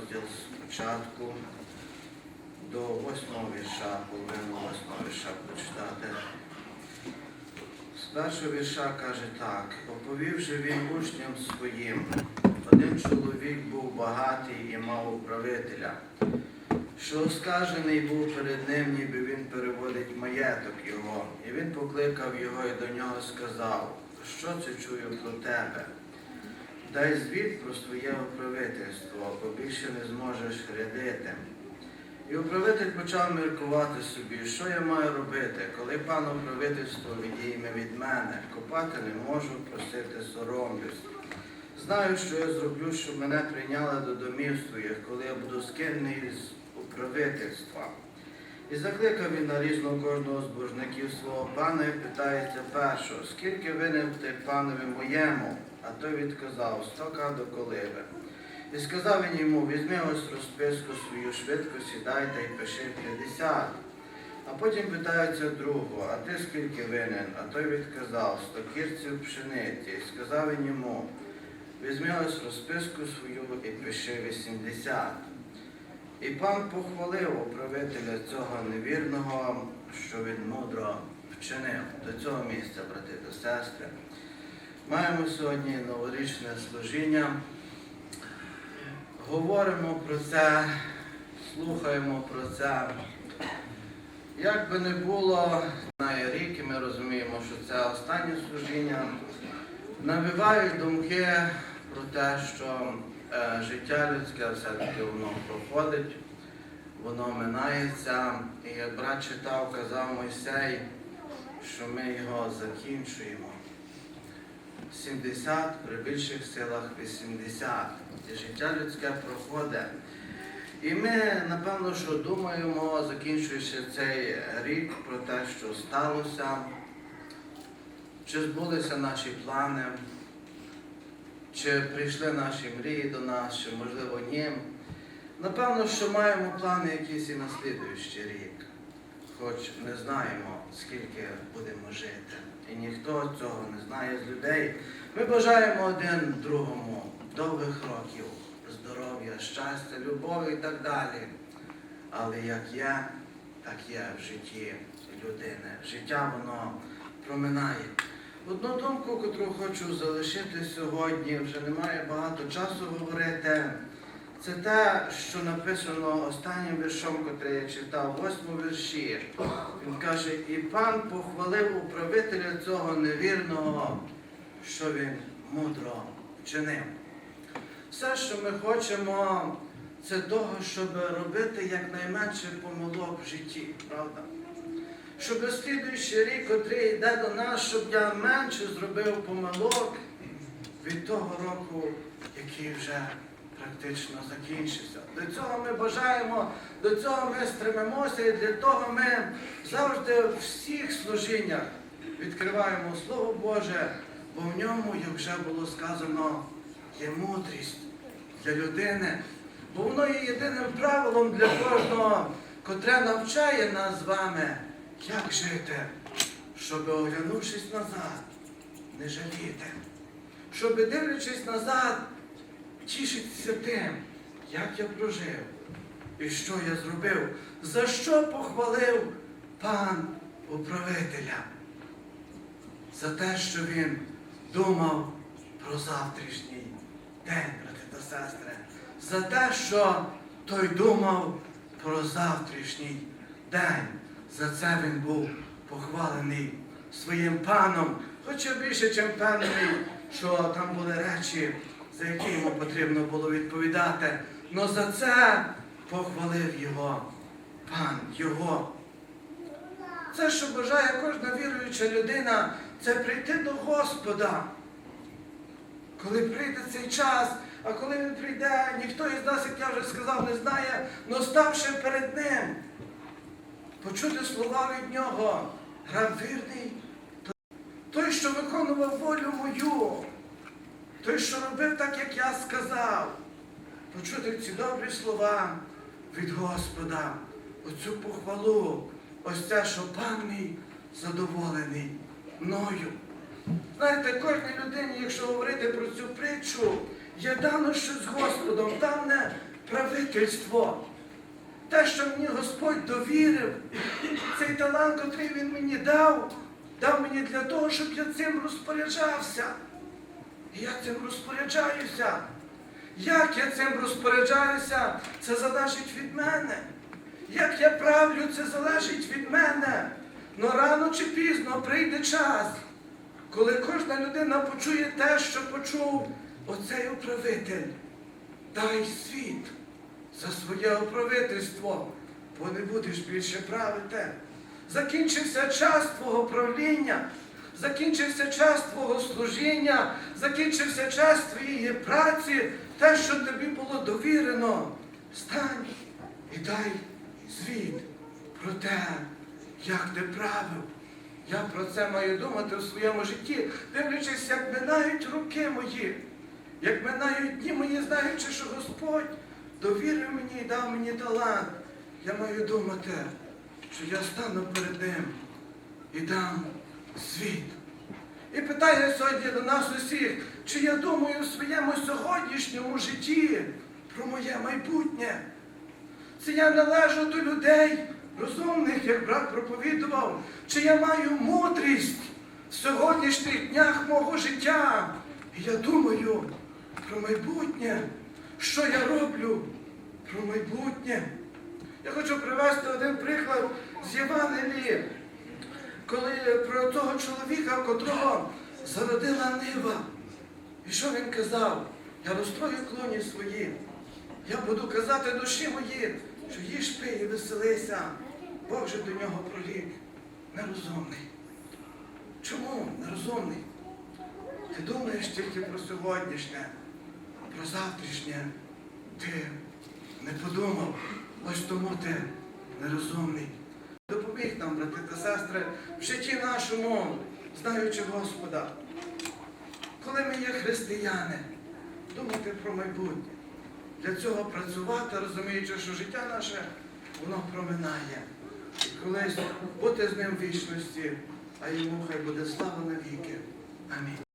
розділ спочатку до восьмого вірша, половину восьмого вірша прочитати. З першого вірша каже так, оповів він учням своїм. Один чоловік був багатий і мав управителя, що оскажений був перед ним, ніби він переводить маєток його. І він покликав його і до нього сказав, що це чую про тебе? Дай звіт про своє управительство, бо більше не зможеш рядити. І управитель почав міркувати собі, що я маю робити, коли пан управительство відійме від мене, копати не можу, просити соромлюсь. Знаю, що я зроблю, щоб мене прийняли до домів своїх, коли я буду скинений з управительства. І закликав він наріжно кожного з боржників свого пана і питається першого, скільки винен ти панові моєму? А той відказав, сто до коливи. І сказав він йому, візьми ось розписку свою швидко, сідай та й пиши 50. А потім питається другого, а ти скільки винен? А той відказав, сто кірців пшениці. І сказав він йому, візьми ось розписку свою і пиши 80. І пан похвалив управителя цього невірного, що він мудро вчинив. До цього місця, брати та сестри. Маємо сьогодні новорічне служіння. Говоримо про це, слухаємо про це. Як би не було, знає рік, і ми розуміємо, що це останнє служіння, навівають думки про те, що життя людське все-таки воно проходить, воно минається. І як брат читав, казав Мойсей, що ми його закінчуємо. 70, при більших силах 80. І життя людське проходить. І ми, напевно, що думаємо, закінчуючи цей рік про те, що сталося, чи збулися наші плани, чи прийшли наші мрії до нас, чи можливо ні. Напевно, що маємо плани якісь і на слідуючий рік, хоч не знаємо, скільки будемо жити. І ніхто цього не знає з людей. Ми бажаємо один другому довгих років, здоров'я, щастя, любові і так далі. Але як є, так є в житті людини. Життя воно проминає. Одну думку, яку хочу залишити сьогодні, вже немає багато часу говорити. Це те, що написано останнім віршом, який я читав, восьмому вірші. Він каже, і пан похвалив управителя цього невірного, що він мудро вчинив. Все, що ми хочемо, це того, щоб робити якнайменше помилок в житті, правда? Щоб слідуючий рік, котрий йде до нас, щоб я менше зробив помилок від того року, який вже практично закінчився. До цього ми бажаємо, до цього ми стремимося, і для того ми завжди в всіх служіннях відкриваємо Слово Боже, бо в ньому, як вже було сказано, є мудрість для людини, бо воно є єдиним правилом для кожного, котре навчає нас з вами, як жити, щоб, оглянувшись назад, не жаліти, щоб, дивлячись назад, тішитися тим, як я прожив і що я зробив, за що похвалив пан управителя. За те, що він думав про завтрашній день, брати та сестри, за те, що той думав про завтрашній день. За це він був похвалений своїм паном, хоча більше, ніж певний, що там були речі, за які йому потрібно було відповідати. Но за це похвалив його пан, його. Це, що бажає кожна віруюча людина, це прийти до Господа. Коли прийде цей час, а коли він прийде, ніхто із нас, як я вже сказав, не знає, но ставши перед ним, почути слова від нього, грав вірний, той, що виконував волю мою, той, що робив так, як я сказав, почути ці добрі слова від Господа, оцю похвалу, ось це, що пан мій задоволений мною. Знаєте, кожній людині, якщо говорити про цю притчу, є дано щось з Господом, дане праве служительство. Те, що мені Господь довірив, цей талант, який Він мені дав, дав мені для того, щоб я цим розпоряджався. І я цим розпоряджаюся. Як я цим розпоряджаюся, це залежить від мене. Як я правлю, це залежить від мене. Но рано чи пізно прийде час, коли кожна людина почує те, що почув оцей управитель. Дай світ за своє управительство, бо не будеш більше правити. Закінчився час твого правління, закінчився час твого служіння, закінчився час твоєї праці, те, що тобі було довірено. Стань і дай звіт про те, як ти правив. Я про це маю думати в своєму житті, дивлячись, як минають роки мої, як минають дні мої, знаючи, що Господь довірив мені і дав мені талант. Я маю думати, що я стану перед ним і дам світ. І питання сьогодні до нас усіх, чи я думаю в своєму сьогоднішньому житті про моє майбутнє. Це я належу до людей розумних, як брат проповідував, чи я маю мудрість в сьогоднішніх днях мого життя. І я думаю про майбутнє, що я роблю про майбутнє. Я хочу привести один приклад з Євангелії, коли про того чоловіка, котрого зародила нива. І що він казав? Я розстрою клоні свої. Я буду казати душі мої, що їж пий і веселися. Бог же до нього прорік. Нерозумний. Чому нерозумний? Ти думаєш тільки про сьогоднішнє, про завтрашнє. Ти не подумав, ось тому ти нерозумний. Допоміг нам, брати та сестри, в житті нашому, знаючи Господа. Коли ми є християни, думати про майбутнє. Для цього працювати, розуміючи, що життя наше, воно проминає. І колись бути з ним в вічності, а йому хай буде слава навіки. Амінь.